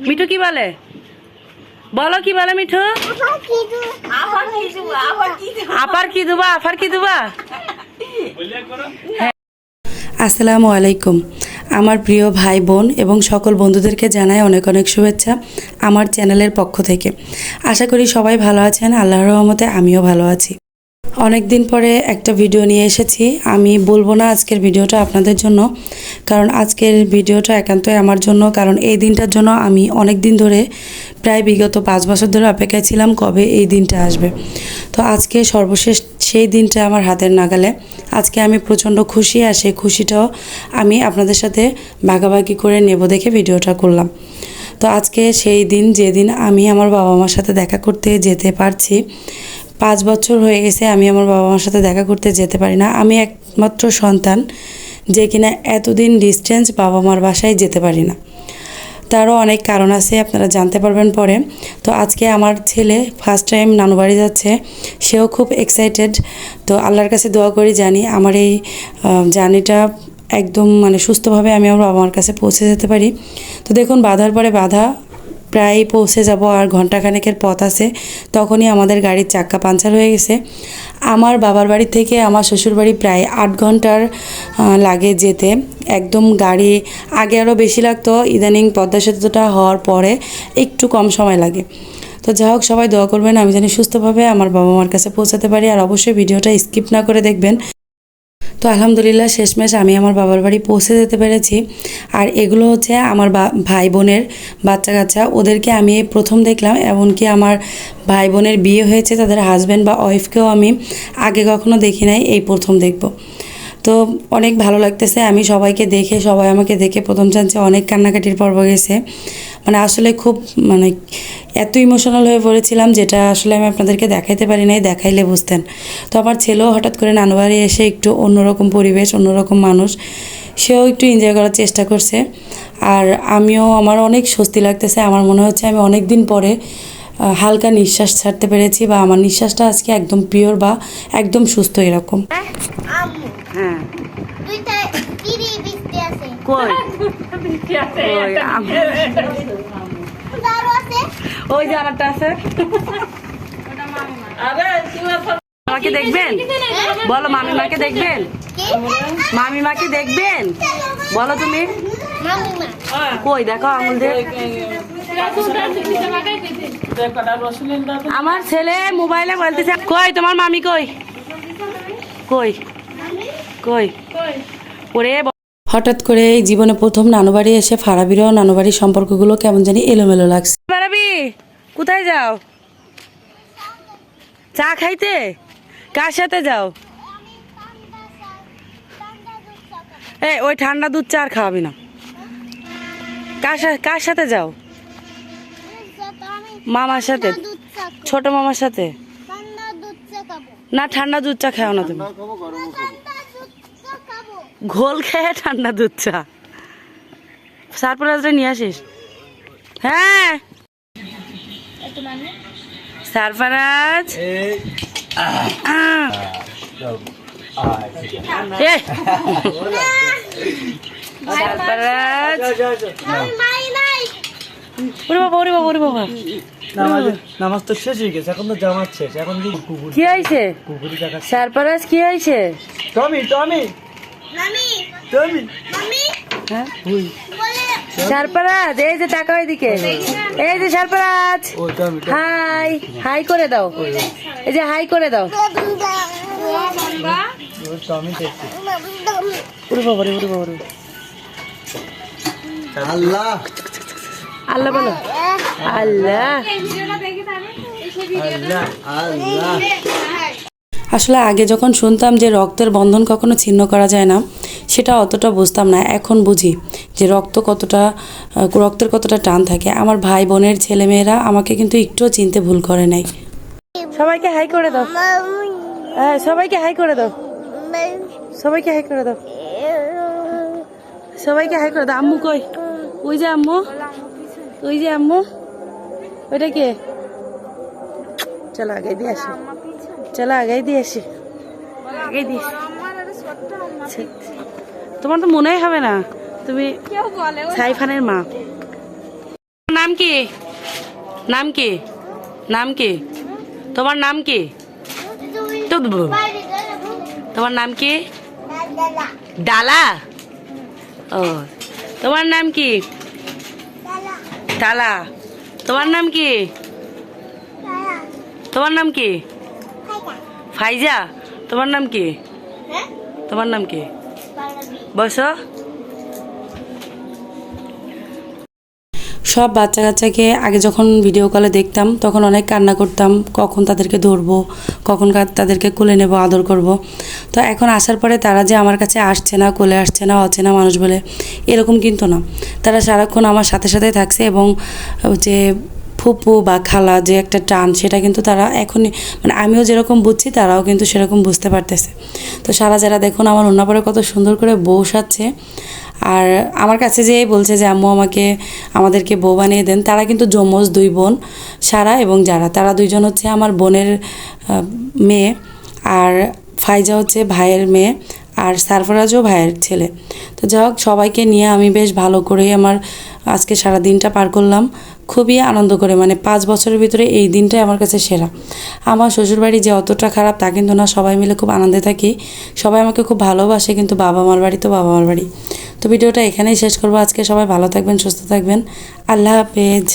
মিঠু কি বলে? বলো কি বলে মিঠু? আপার কি দুবা আফার কি দুবা? আসসালামু আলাইকুম। আমার প্রিয় ভাই, বোন এবং সকল বন্ধুদেরকে জানাই অনেক অনেক শুভেচ্ছা আমার চ্যানেলের পক্ষ থেকে। আশা করি সবাই ভালো আছেন, আল্লাহর রহমতে আমিও ভালো আছি। অনেক দিন পরে একটা ভিডিও নিয়ে এসেছি। আমি বলব না আজকের ভিডিওটা আপনাদের জন্য, কারণ আজকের ভিডিওটা একান্তই আমার জন্য, কারণ এই দিনটার জন্য আমি অনেক দিন ধরে, প্রায় বিগত পাঁচ বছর ধরে অপেক্ষায় ছিলাম কবে এই দিনটা আসবে। তো আজকে সর্বশেষ সেই দিনটা আমার হাতের নাগালে। আজকে আমি প্রচণ্ড খুশি, আর সেই খুশিটাও আমি আপনাদের সাথে ভাগাভাগি করে নেব দেখে ভিডিওটা করলাম। তো আজকে সেই দিন, যেদিন আমি আমার বাবা মার সাথে দেখা করতে যেতে পারছি পাঁচ বছর হয়ে গেছে আমি আমার বাবা মার সাথে দেখা করতে যেতে পারি না। আমি একমাত্র সন্তান যে কিনা এতদিন ডিস্টেন্স বাবা মার বাসায় যেতে পারি না। তারও অনেক কারণ আছে, আপনারা জানতে পারবেন পরে। তো আজকে আমার ছেলে ফার্স্ট টাইম নানু বাড়ি যাচ্ছে, সেও খুব এক্সাইটেড তো আল্লাহর কাছে দোয়া করি জানি আমার এই জার্নিটা একদম মানে সুস্থভাবে আমি আমার বাবা মার কাছে পৌঁছে যেতে পারি। তো দেখুন, বাধার পরে বাধা প্রায় পৌঁছে যাব আর ঘন্টাখানেকের পথ আছে, তখনই আমাদের গাড়ির চাক্কা পাঞ্চার হয়ে গেছে। আমার বাবার বাড়ি থেকে আমার শ্বশুর বাড়ি প্রায় আট ঘণ্টার লাগে যেতে। একদম গাড়ি আগে আরও বেশি লাগতো, ইদানিং পদ্মা সেতুটা হওয়ার পরে একটু কম সময় লাগে। তো যা হোক, সবাই দোয়া করবেন, আমি জানি সুস্থভাবে আমার বাবা মার কাছে পৌঁছাতে পারি। আর অবশ্যই ভিডিওটা স্কিপ না করে দেখবেন। তো আলহামদুলিল্লাহ শেষমেশ আমি আমার বাবার বাড়ি পৌঁছে যেতে পেরেছি। আর এগুলো হচ্ছে আমার ভাই বোনের বাচ্চা কাচ্চা ওদেরকে আমি প্রথম দেখলাম, এমনকি আমার ভাই বোনের বিয়ে হয়েছে, তাদের হাজব্যান্ড বা ওয়াইফকেও আমি আগে কখনো দেখি নাই, এই প্রথম দেখব। তো অনেক ভালো লাগতেছে, আমি সবাইকে দেখে, সবাই আমাকে দেখে প্রথম চান্সে অনেক কান্নাকাটির পর্ব গেছে। মানে আসলে খুব মানে এত ইমোশনাল হয়ে পড়েছিলাম যেটা আসলে আমি আপনাদেরকে দেখাইতে পারি নাই দেখাইলে বুঝতেন। তো আমার ছেলেও হঠাৎ করে নানুবাড়ি এসে একটু অন্যরকম পরিবেশ অন্যরকম মানুষ সেও একটু এনজয় করার চেষ্টা করছে। আর আমিও আমার অনেক স্বস্তি লাগতেছে আমার মনে হচ্ছে আমি অনেক দিন পরে হালকা নিঃশ্বাস ছাড়তে পেরেছি বা আমার নিঃশ্বাসটা আজকে একদম পিওর বা একদম সুস্থ এরকম। আম্মু। হ্যাঁ দুইটা পিড়ি বিস্তি আছে কই কই দারু আছে ওই যে আরেকটা আছে। মাকে দেখবেন? বলো মামিমাকে দেখবেন? কি মামিমাকে দেখবেন? বলো তুমি। কই দেখো আঙুল দিয়ে। আমার ছেলে মোবাইলে বলতেছে কই তোমার মামি কই? কই? কই? ওরে হঠাৎ করে এই জীবনে প্রথম নানুবাড়ি এসে ফারাবিরও নানুবাড়ির সম্পর্কগুলো কেমন জানি এলোমেলো লাগছে। ফারাবি কোথায় যাও? চা খাইতে? কার সাথে যাও? এই ওই ঠান্ডা দুধ চা আর খাওয়াবি না। কার সাথে কার সাথে যাও? মামার সাথে। ছোট মামার সাথে। ঠান্ডা দুধ চা খাব। না ঠান্ডা দুধ চা খাও না তুমি। ঘোল খেয়ে ঠান্ডা দুধ চা। সারপ্রাইজটা নিয়ে আসিস। হ্যাঁ। ওরে বাবা ওরে বাবা ওরে বাবা। নামাজ নামাজ তো শেষ হয়ে গেছে এখন তো জামাত শেষ এখন কি কুকুর কি হয়েছে? কুকুরি টাকা সারপ্রাইজ কি হয়েছে? Tommy Tommy. মামি। হ্যাঁ? এই যে টাকা ওইদিকে এই যে হাই হাই করে দাও। এই যে হাই করে দাও। আল্লাহ। আল্লাহ বলো। আল্লাহ। আল্লাহ আল্লাহ। আসলে আগে যখন শুনতাম যে রক্তের বন্ধন কখনো ছিন্ন করা যায় না, সেটা অতটা বুঝতাম না। এখন বুঝি যে রক্ত কতটা রক্তের কতটা টান থাকে। আমার ভাই বোনের ছেলেমেয়েরা আমাকে কিন্তু একটুও চিনতে ভুল করে নাই। সবাইকে হাই করে দাও। হ্যাঁ সবাইকে হাই করে দাও। সবাইকে হাই করে দাও। সবাইকে হাই করে দাও। আম্মু কই? ওই যে আম্মু। ওই যে আম্মু। ওইটা কে? চলো আগে দিয়ে আসি। চলো আগে দিয়ে আসি। আগে দিয়ে তোমার তো মনেই হবে না, তুমি সাইফানের মা। নাম কি? নাম কি? নাম কি? তোমার নাম কি? তোমার নাম কি? ডালা। ও, তোমার নাম কি? ডালা। তোমার নাম কি? তোমার নাম কি? ফাইজা তোমার নাম কি? হ্যাঁ? তোমার নাম কি? বসো। সব বাচ্চা কাচ্চাকে আগে যখন ভিডিও কলে দেখতাম তখন অনেক কান্না করতাম কখন তাদেরকে ধরবো কখন তাদেরকে কোলে নেব আদর করব। তো এখন আসার পরে তারা যে আমার কাছে আসছে না কোলে আসছে না অচেনা মানুষ বলে এরকম কিন্তু না। তারা সারাক্ষণ আমার সাথে সাথে থাকছে এবং যে ফুপু বা খালা যে একটা টান, সেটা কিন্তু তারা এখনই মানে আমিও যেরকম বুঝছি, তারাও কিন্তু সেরকম বুঝতে পারতেছে। তো সারা যারা দেখুন, আমার অন্য পরে কত সুন্দর করে বউ সাজছে। আর আমার কাছে যে বলছে যে, আম্মু, আমাকে, আমাদেরকে বউ বানিয়ে দেন। তারা কিন্তু যমজ দুই বোন, সারা এবং যারা। তারা দুইজন হচ্ছে আমার বোনের মেয়ে, আর ফাইজা হচ্ছে ভাইয়ের মেয়ে, আর সারফরাজও ভাইয়ের ছেলে। তো যাই হোক সবাইকে নিয়ে আমি বেশ ভালো করেই আমার আজকে সারা দিনটা পার করলাম। খুবই আনন্দ করে মানে পাঁচ বছরের ভিতরে এই দিনটাই আমার কাছে সেরা। আমার শ্বশুরবাড়ি যে অতটা খারাপ তা কিন্তু না, সবাই মিলে খুব আনন্দে থাকি। সবাই আমাকে খুব ভালোবাসে, কিন্তু বাবা মার বাড়ি তো বাবা মার বাড়ি। তো ভিডিওটা এখানেই শেষ করব। আজকে সবাই ভালো থাকবেন, সুস্থ থাকবেন। আল্লাহ হাফেজ।